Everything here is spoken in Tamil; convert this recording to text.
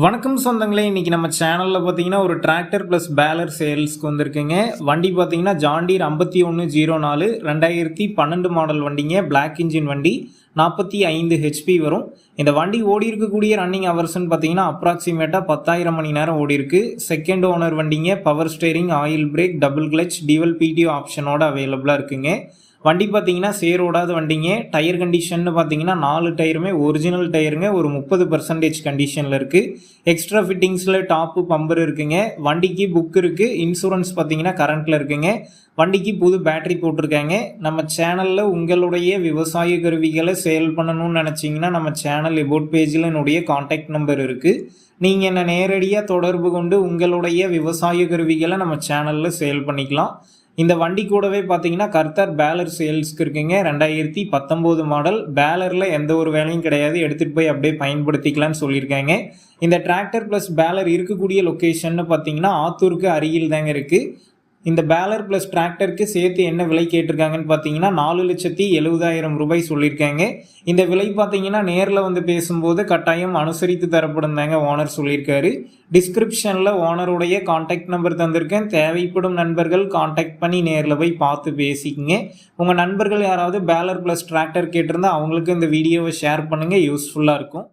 வணக்கம் சொந்தங்களே இன்றைக்கி நம்ம சேனலில் பார்த்தீங்கன்னா ஒரு டிராக்டர் ப்ளஸ் பேலர் சேல்ஸ்க்கு வந்திருக்குங்க. வண்டி பார்த்தீங்கன்னா ஜாண்டீர் ஐம்பத்தி ஒன்று ஜீரோ நாலு ரெண்டாயிரத்தி பன்னெண்டு மாடல் வண்டிங்க. பிளாக் இன்ஜின் வண்டி நாற்பத்தி ஐந்து ஹெச்பி வரும். இந்த வண்டி ஓடி இருக்கக்கூடிய ரன்னிங் ஹவர்ஸ்ன்னு பார்த்தீங்கன்னா அப்ராக்சிமேட்டாக பத்தாயிரம் மணி நேரம் ஓடி இருக்கு. செகண்ட் ஓனர் வண்டிங்க power steering oil brake double clutch dual PTO ஆப்ஷனோட அவைலபிளாக இருக்குங்க. வண்டி பார்த்தீங்கன்னா சேரோடாத வண்டிங்க. டயர் கண்டிஷன் பார்த்தீங்கன்னா நாலு டயருமே ஒரிஜினல் டயருங்க. ஒரு முப்பது பர்சன்டேஜ் கண்டிஷனில் இருக்குது எக்ஸ்ட்ரா ஃபிட்டிங்ஸில் டாப்பு பம்பர் இருக்குங்க. வண்டிக்கு புக் இருக்குது இன்சூரன்ஸ் பார்த்தீங்கன்னா கரண்ட்டில் இருக்குங்க. வண்டிக்கு புது பேட்டரி போட்டிருக்காங்க. நம்ம சேனலில் உங்களுடைய விவசாய கருவிகளை சேல் பண்ணணும்னு நினச்சிங்கன்னா நம்ம சேனல் எபோட் பேஜில் என்னுடைய காண்டாக்ட் நம்பர் இருக்குது நீங்கள் என்னை நேரடியாக தொடர்பு கொண்டு உங்களுடைய விவசாய கருவிகளை நம்ம சேனலில் சேல் பண்ணிக்கலாம். இந்த வண்டி கூடவே பார்த்தீங்கன்னா கர்த்தர் பேலர் சேல்ஸ்க்கு இருக்குங்க. ரெண்டாயிரத்தி பத்தொம்போது மாடல். பேலரில் எந்த ஒரு வேலையும் கிடையாது. எடுத்துகிட்டு போய் அப்படியே பயன்படுத்திக்கலாம்னு சொல்லியிருக்காங்க. இந்த டிராக்டர் ப்ளஸ் பேலர் இருக்கக்கூடிய லொக்கேஷன்னு பார்த்தீங்கன்னா ஆத்தூருக்கு அருகில் தாங்க இருக்குது இந்த பேலர் ப்ளஸ் டிராக்டருக்கு சேர்த்து என்ன விலை கேட்டிருக்காங்கன்னு பார்த்தீங்கன்னா நாலு லட்சத்தி எழுபதாயிரம் ரூபாய் சொல்லியிருக்காங்க. இந்த விலை பார்த்தீங்கன்னா நேரில் வந்து பேசும்போது கட்டாயம் அனுசரித்து தரப்படும் தாங்க ஓனர் சொல்லியிருக்காரு. டிஸ்கிரிப்ஷனில் ஓனருடைய காண்டாக்ட் நம்பர் தந்திருக்கேன். தேவைப்படும் நண்பர்கள் காண்டாக்ட் பண்ணி நேரில் போய் பார்த்து பேசிக்கங்க. உங்கள் நண்பர்கள் யாராவது பேலர் ப்ளஸ் டிராக்டர் கேட்டிருந்தா அவங்களுக்கு இந்த வீடியோவை ஷேர் பண்ணுங்கள் யூஸ்ஃபுல்லாக இருக்கும்.